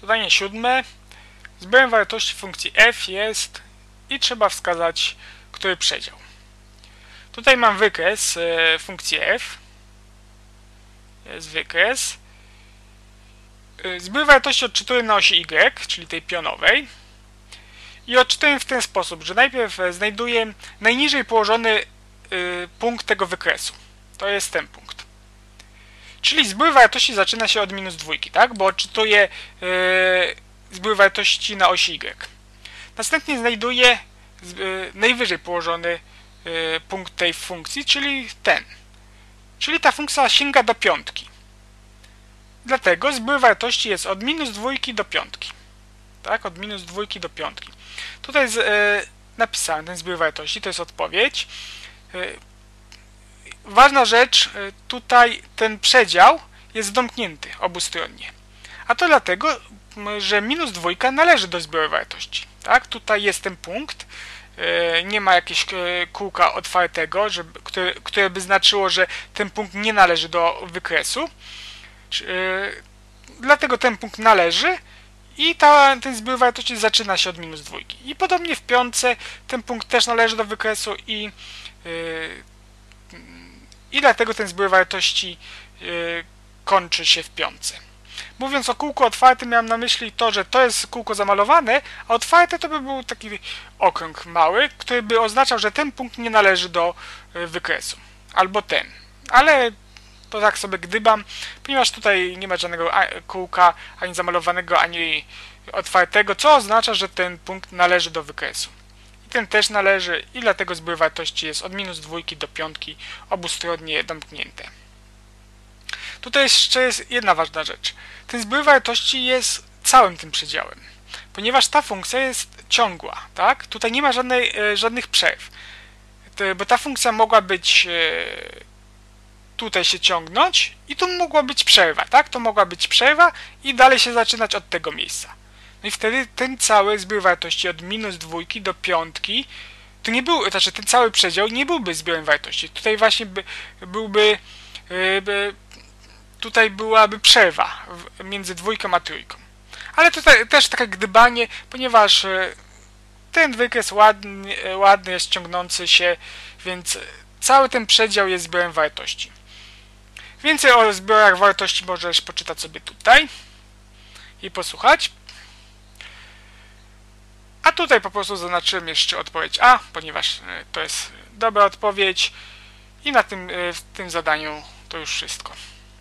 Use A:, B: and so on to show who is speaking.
A: Zadanie siódme. Zbiorem wartości funkcji f jest i trzeba wskazać, który przedział. Tutaj mam wykres e, funkcji f. Jest wykres. E, zbiór wartości odczytuję na osi y, czyli tej pionowej. I odczytuję w ten sposób, że najpierw e, znajduję najniżej położony punkt tego wykresu. To jest ten punkt. Czyli zbiór wartości zaczyna się od minus dwójki, tak? Bo odczytuję zbiór wartości na osi y. Następnie znajduję najwyżej położony Y, punkt tej funkcji, czyli ten. Czyli ta funkcja sięga do piątki. Dlatego zbiór wartości jest od minus dwójki do piątki. Tak, od minus dwójki do piątki. Tutaj jest e, napisany ten zbiór wartości, to jest odpowiedź. Ważna rzecz, e, tutaj ten przedział jest domknięty obustronnie. A to dlatego, że minus dwójka należy do zbioru wartości. Tak, tutaj jest ten punkt, E, nie ma jakiegoś e, kółka otwartego, które, by znaczyło, że ten punkt nie należy do wykresu. Dlatego ten punkt należy i ta, ten zbiór wartości zaczyna się od minus dwójki. I podobnie w piątce ten punkt też należy do wykresu i, i dlatego ten zbiór wartości kończy się w piątce. Mówiąc o kółku otwartym, miałem na myśli to, że to jest kółko zamalowane, a otwarte to by był taki okrąg mały, który by oznaczał, że ten punkt nie należy do e, wykresu. Albo ten. Ale to tak sobie gdybam, ponieważ tutaj nie ma żadnego kółka ani zamalowanego, ani otwartego, co oznacza, że ten punkt należy do wykresu. Ten też należy i dlatego zbiór wartości jest od minus dwójki do piątki obustronnie domknięte. Tutaj jeszcze jest jedna ważna rzecz. Ten zbiór wartości jest całym tym przedziałem, ponieważ ta funkcja jest ciągła, tak? Tutaj nie ma żadnej, e, żadnych przerw, bo ta funkcja mogła być e, tutaj się ciągnąć i tu mogła być przerwa, tak? To mogła być przerwa i dalej się zaczynać od tego miejsca. No i wtedy ten cały zbiór wartości od minus dwójki do piątki to nie był, znaczy ten cały przedział nie byłby zbiorem wartości. Tutaj właśnie by, byłby e, by, tutaj byłaby przerwa między dwójką a trójką. Ale tutaj też takie gdybanie, ponieważ e, ten wykres ładny, ładny jest ciągnący się, więc cały ten przedział jest zbiorem wartości. Więcej o zbiorach wartości możesz poczytać sobie tutaj i posłuchać. Tutaj po prostu zaznaczyłem jeszcze odpowiedź A, ponieważ e, to jest dobra odpowiedź. I na tym, w tym zadaniu to już wszystko.